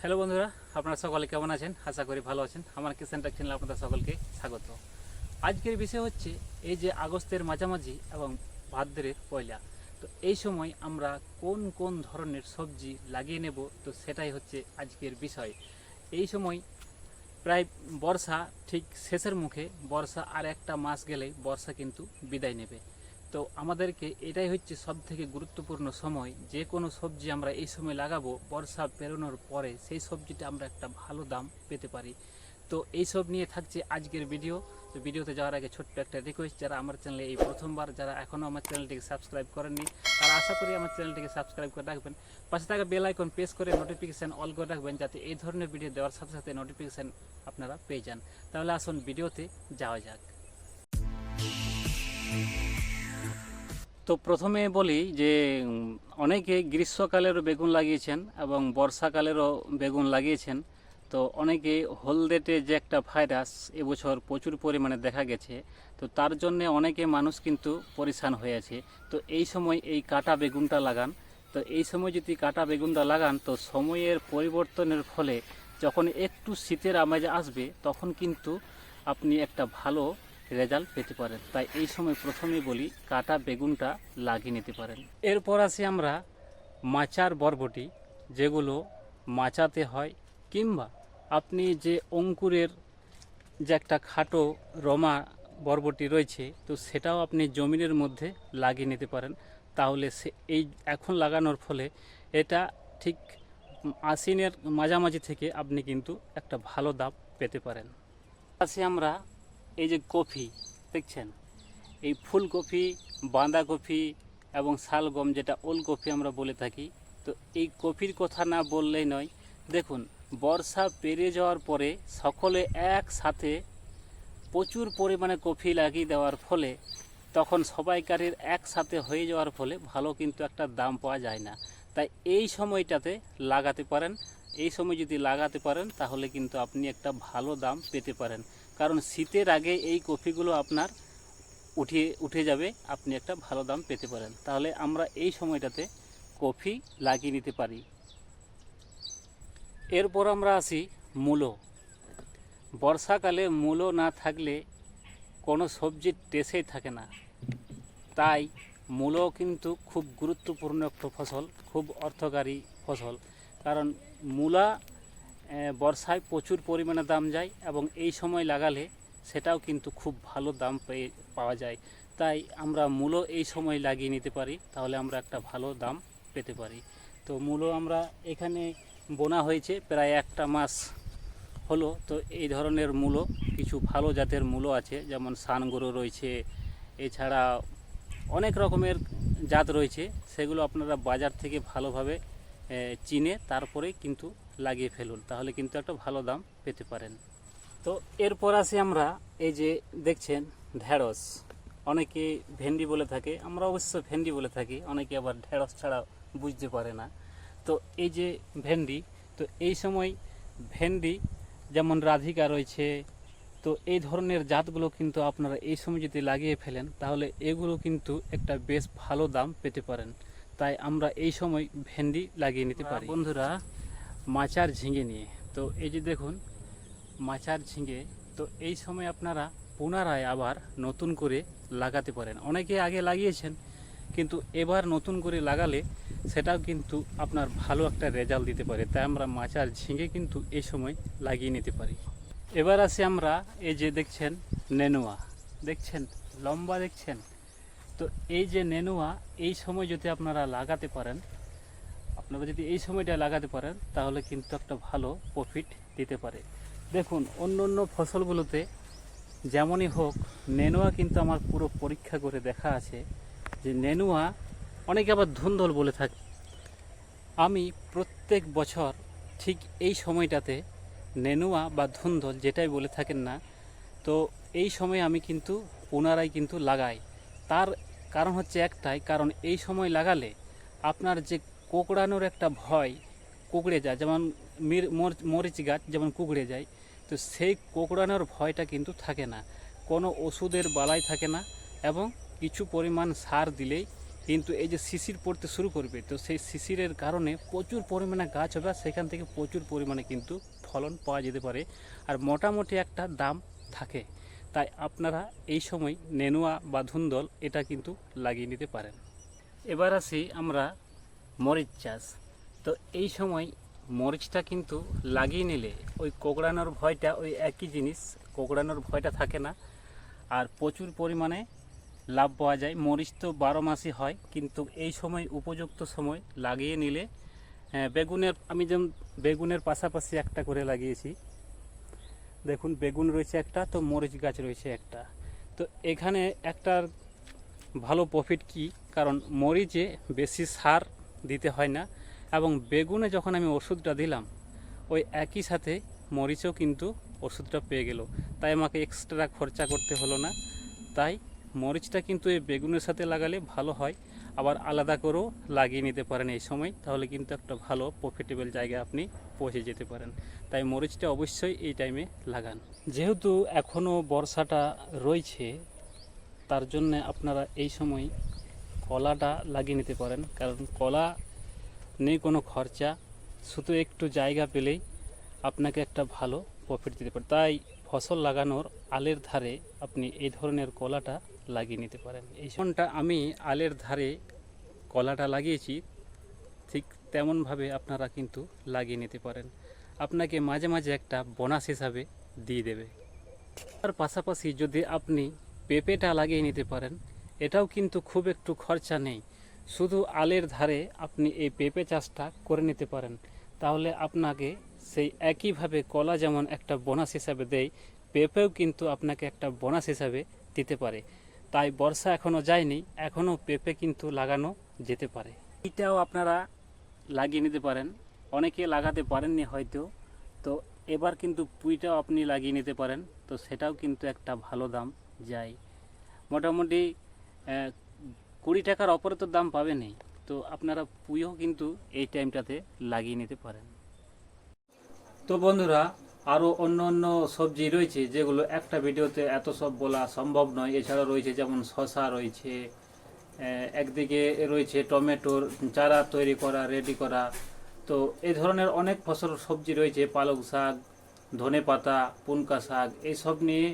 Hello বন্ধুরা, আপনারা সকলে কেমন আছেন? আশা করি ভালো আছেন। আমার কিষান টেক চ্যানেলে আপনাদের সকলকে স্বাগত। আজকের বিষয় হচ্ছে এই যে আগস্টের মাঝামাঝি এবং ভাদ্রের পয়লা। তো এই সময় আমরা কোন কোন ধরনের সবজি লাগিয়ে নেব? তো সেটাই হচ্ছে আজকের বিষয়। এই সময় প্রায় বর্ষা ঠিক শেষের মুখে বর্ষা আর একটা মাস গেলেই বর্ষা কিন্তু বিদায় নেবে। তো আমাদেরকে এটাই হচ্ছে সব থেকে গুরুত্বপূর্ণ সময়। যে কোনো সবজি আমরা এই সময় লাগাবো, বর্ষা পেরোনোর পরে সেই সবজিটা আমরা একটা ভালো দাম পেতে পারি। তো এই সব নিয়ে থাকছে আজকের ভিডিও। তো ভিডিওতে যাওয়ার আগে ছোট্ট একটা রিকোয়েস্ট যারা আমার চ্যানেলে এই প্রথমবার, যারা এখনও আমার চ্যানেলটিকে সাবস্ক্রাইব করেননি, তারা আশা করি আমার চ্যানেলটিকে সাবস্ক্রাইব করে রাখবেন। পাশে থাকা বেল আইকন প্রেস করে নোটিফিকেশান অল করে রাখবেন, যাতে এই ধরনের ভিডিও দেওয়ার সাথে সাথে নোটিফিকেশান আপনারা পেয়ে যান। তাহলে আসুন ভিডিওতে যাওয়া যাক। তো প্রথমে বলি যে অনেকে গ্রীষ্মকালেরও বেগুন লাগিয়েছেন এবং বর্ষাকালেরও বেগুন লাগিয়েছেন। তো অনেকে হলদেটে যে একটা ভাইরাস এবছর প্রচুর পরিমাণে দেখা গেছে। তো তার জন্যে অনেকে মানুষ কিন্তু পরিশান হয়ে আছে। তো এই সময় এই কাটা বেগুনটা লাগান। তো এই সময় যদি কাটা বেগুনটা লাগান, তো সময়ের পরিবর্তনের ফলে যখন একটু শীতের আমেজ আসবে, তখন কিন্তু আপনি একটা ভালো রেজাল্ট পেতে পারেন। তাই এই সময় প্রথমেই বলি, কাটা বেগুনটা লাগিয়ে নিতে পারেন। এরপর আসি আমরা মাচার বরবটি, যেগুলো মাচাতে হয়, কিংবা আপনি যে অঙ্কুরের যে একটা খাটো রমা বরবটি রয়েছে, তো সেটাও আপনি জমিনের মধ্যে লাগিয়ে নিতে পারেন। তাহলে সে এই এখন লাগানোর ফলে এটা ঠিক আশ্বিনের মাঝামাঝি থেকে আপনি কিন্তু একটা ভালো দাম পেতে পারেন। আসি আমরা এই যে কফি, দেখছেন? এই ফুলকপি, বাঁধাকপি এবং শালগম যেটা ওলকপি আমরা বলে থাকি, তো এই কপির কথা না বললেই নয়। দেখুন, বর্ষা পেরিয়ে যাওয়ার পরে সকলে একসাথে প্রচুর পরিমাণে কফি লাগিয়ে দেওয়ার ফলে তখন সবাইকারের একসাথে হয়ে যাওয়ার ফলে ভালো কিন্তু একটা দাম পাওয়া যায় না। তাই এই সময়টাতে লাগাতে পারেন। এই সময় যদি লাগাতে পারেন, তাহলে কিন্তু আপনি একটা ভালো দাম পেতে পারেন। কারণ শীতের আগে এই কফিগুলো আপনার উঠে উঠে যাবে, আপনি একটা ভালো দাম পেতে পারেন। তাহলে আমরা এই সময়টাতে কফি লাগিয়ে নিতে পারি। এরপর আমরা আসি মূলো। বর্ষাকালে মূলো না থাকলে কোনো সবজির টেসেই থাকে না। তাই মূলো কিন্তু খুব গুরুত্বপূর্ণ একটা ফসল, খুব অর্থকারী ফসল। কারণ মূলা বর্ষায় প্রচুর পরিমাণে দাম যায় এবং এই সময় লাগালে সেটাও কিন্তু খুব ভালো দাম পেয়ে, পাওয়া যায়। তাই আমরা মূলো এই সময় লাগিয়ে নিতে পারি, তাহলে আমরা একটা ভালো দাম পেতে পারি। তো মূলো আমরা এখানে বোনা হয়েছে, প্রায় একটা মাস হলো। তো এই ধরনের মূলো কিছু ভালো জাতের মূলো আছে, যেমন সানগরু রয়েছে, এছাড়া অনেক রকমের জাত রয়েছে, সেগুলো আপনারা বাজার থেকে ভালোভাবে চিনে তারপরে কিন্তু লাগিয়ে ফেলুন তাহলে কিন্তু একটা ভালো দাম পেতে পারেন। তো এরপর আসি আমরা এই যে দেখছেন ঢেঁড়স অনেকে ভেন্ডি বলে থাকে আমরা অবশ্য ভেন্ডি বলে থাকি অনেকে আবার ঢেঁড়স ছাড়া বুঝতে পারে না। তো এই যে ভেন্ডি তো এই সময় ভেন্ডি যেমন রাধিকা রয়েছে তো এই ধরনের জাতগুলো কিন্তু আপনারা এই সময় যদি লাগিয়ে ফেলেন তাহলে এগুলো কিন্তু একটা বেশ ভালো দাম পেতে পারেন। তাই আমরা এই সময় ভেন্ডি লাগিয়ে নিতে পারি। বন্ধুরা মাচার ঝিঙে নিয়ে। তো এই যে দেখুন, মাচার ঝিঙে, তো এই সময় আপনারা পুনরায় আবার নতুন করে লাগাতে পারেন। অনেকে আগে লাগিয়েছেন, কিন্তু এবার নতুন করে লাগালে সেটাও কিন্তু আপনার ভালো একটা রেজাল্ট দিতে পারে। তাই আমরা মাচার ঝিঙে কিন্তু এই সময় লাগিয়ে নিতে পারি। এবার আসি আমরা, এই যে দেখছেন নেনুয়া। দেখছেন? লম্বা দেখছেন? তো এই যে নেনুয়া, এই সময় যদি আপনারা লাগাতে পারেন আপনারা যদি এই সময়টা লাগাতে পারেন, তাহলে কিন্তু একটা ভালো প্রফিট দিতে পারে। দেখুন, অন্য অন্য ফসলগুলোতে যেমনই হোক, নেনুয়া কিন্তু আমার পুরো পরীক্ষা করে দেখা আছে যে নেনুয়া অনেকে আবার ধুন্দল বলে থাকে। আমি প্রত্যেক বছর ঠিক এই সময়টাতে নেনুয়া বা ধুন্দল যেটাই বলে থাকেন না, তো এই সময় আমি কিন্তু পুনরায় কিন্তু লাগাই। তার কারণ হচ্ছে একটাই, কারণ এই সময় লাগালে আপনার যে কোকড়ানোর একটা ভয় কুকড়ে যায়, যেমন মির মরিচ গাছ যেমন কুকড়ে যায়, তো সেই কোকড়ানোর ভয়টা কিন্তু থাকে না। কোনো ওষুধের বালাই থাকে না এবং কিছু পরিমাণ সার দিলেই কিন্তু এই যে শিশির পড়তে শুরু করবে, তো সেই শিশিরের কারণে প্রচুর পরিমাণে গাছ হবে সেখান থেকে প্রচুর পরিমাণে কিন্তু ফলন পাওয়া যেতে পারে আর মোটামুটি একটা দাম থাকে। তাই আপনারা এই সময় নেনুয়া বা ধুন্দল এটা কিন্তু লাগিয়ে নিতে পারেন। এবার আসি আমরা মরিচ চাষ। তো এই সময় মরিচটা কিন্তু লাগিয়ে নিলে ওই কোকড়ানোর ভয়টা, ওই একই জিনিস, কোকড়ানোর ভয়টা থাকে না। আর প্রচুর পরিমাণে লাভ পাওয়া যায়। মরিচ তো বারো মাসই হয়, কিন্তু এই সময়, উপযুক্ত সময় লাগিয়ে নিলে বেগুনের, আমি যেমন বেগুনের পাশাপাশি একটা করে লাগিয়েছি। দেখুন, বেগুন রয়েছে একটা, তো মরিচ গাছ রয়েছে একটা। তো এখানে একটার ভালো প্রফিট কি? কারণ মরিচে বেশি সার দিতে হয় না। এবং বেগুনে যখন আমি ওষুধটা দিলাম, ওই একই সাথে মরিচও কিন্তু ওষুধটা পেয়ে গেল। তাই আমাকে এক্সট্রা খরচা করতে হলো না। তাই মরিচটা কিন্তু এই বেগুনের সাথে লাগালে ভালো হয়। আবার আলাদা করেও লাগিয়ে নিতে পারেন এই সময়। তাহলে কিন্তু একটা ভালো প্রফিটেবল জায়গায় আপনি পৌঁছে যেতে পারেন। তাই মরিচটা অবশ্যই এই টাইমে লাগান। যেহেতু এখনও বর্ষাটা রয়েছে, তার জন্য আপনারা এই সময় কলাটা লাগিয়ে নিতে পারেন। কারণ কলা নেই কোনো খরচা, শুধু একটু জায়গা পেলেই আপনাকে একটা ভালো প্রফিট দিতে পারে। তাই ফসল লাগানোর আলের ধারে আপনি এই ধরনের কলাটা লাগিয়ে নিতে পারেন। এই সময়টা আমি আলের ধারে কলাটা লাগিয়েছি, ঠিক তেমনভাবে আপনারা কিন্তু লাগিয়ে নিতে পারেন। আপনাকে মাঝে মাঝে একটা বোনাস হিসাবে দিয়ে দেবে। তার পাশাপাশি যদি আপনি পেঁপেটা লাগিয়ে নিতে পারেন এটাও কিন্তু খুব একটু খরচা নেই। শুধু আলের ধারে আপনি এই পেঁপে চাষটা করে নিতে পারেন। তাহলে আপনাকে সেই একইভাবে কলা যেমন একটা বোনাস হিসাবে দেয়, পেঁপেও কিন্তু আপনাকে একটা বোনাস হিসাবে দিতে পারে। তাই বর্ষা এখনও যায়নি এখনও পেঁপে কিন্তু লাগানো যেতে পারে। এটাও আপনারা লাগিয়ে নিতে পারেন। অনেকে লাগাতে পারেননি হয়তো। তো এবার কিন্তু পুঁইটাও আপনি লাগিয়ে নিতে পারেন। তো সেটাও কিন্তু একটা ভালো দাম যায়। মোটামুটি কুড়ি টাকার অপরে তো দাম পাবেনই। তো আপনারা পুঁইও কিন্তু এই টাইমটাতে লাগিয়ে নিতে পারেন। তো বন্ধুরা আরও অন্য অন্য সবজি রয়েছে, যেগুলো একটা ভিডিওতে এত সব বলা সম্ভব নয়। এছাড়া রয়েছে যেমন শশা রয়েছে একদিকে রয়েছে টমেটোর চারা তৈরি করা, রেডি করা। তো এই ধরনের অনেক ফসল সবজি রয়েছে, পালং শাক ধনে পাতা পুনকা শাক এইসব নিয়ে